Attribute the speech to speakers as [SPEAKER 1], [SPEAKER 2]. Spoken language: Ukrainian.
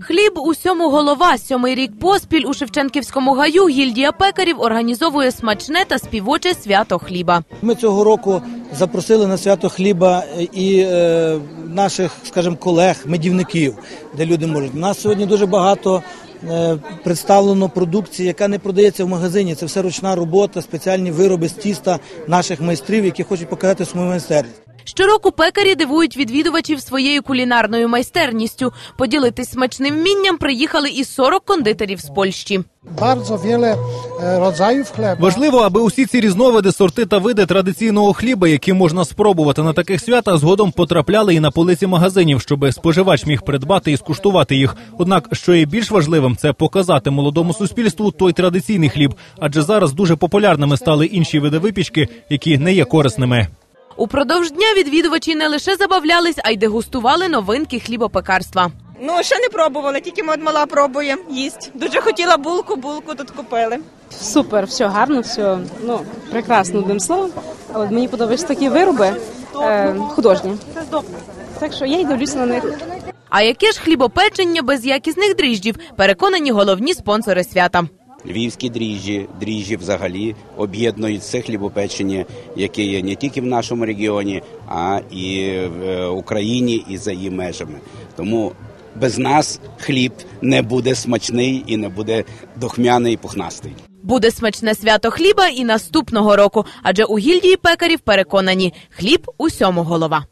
[SPEAKER 1] Хліб усьому голова. Сьомий рік поспіль у Шевченківському гаю гільдія пекарів організовує смачне та співоче свято хліба.
[SPEAKER 2] Ми цього року запросили на свято хліба і е, наших, скажімо, колег, медівників, де люди можуть. У нас сьогодні дуже багато е, представлено продукції, яка не продається в магазині. Це все ручна робота, спеціальні вироби з тіста наших майстрів, які хочуть показати свою майстерність.
[SPEAKER 1] Щороку пекарі дивують відвідувачів своєю кулінарною майстерністю. Поділитись смачним вмінням приїхали і 40 кондитерів з Польщі.
[SPEAKER 3] e.
[SPEAKER 4] Важливо, аби усі ці різновиди, сорти та види традиційного хліба, які можна спробувати на таких святах, згодом потрапляли і на полиці магазинів, щоб споживач міг придбати і скуштувати їх. Однак, що є більш важливим, це показати молодому суспільству той традиційний хліб, адже зараз дуже популярними стали інші види випічки, які не є корисними.
[SPEAKER 1] Упродовж дня відвідувачі не лише забавлялись, а й дегустували новинки хлібопекарства.
[SPEAKER 5] Ну, ще не пробували, тільки от мала пробує їсть. Дуже хотіла булку, булку тут купили.
[SPEAKER 6] Супер, все гарно, все ну прекрасно одним словом. Але мені подобаються такі вироби е, художні. Так що я й дивлюся на них.
[SPEAKER 1] А яке ж хлібопечення без якісних дріжджів? Переконані головні спонсори свята.
[SPEAKER 7] Львівські дріжджі, дріжджі взагалі об'єднують все хлібопечення, яке є не тільки в нашому регіоні, а і в е, Україні і за її межами. Тому без нас хліб не буде смачний і не буде дохмяний і пухнастий.
[SPEAKER 1] Буде смачне свято хліба і наступного року, адже у гільдії пекарів переконані, хліб усьому голова.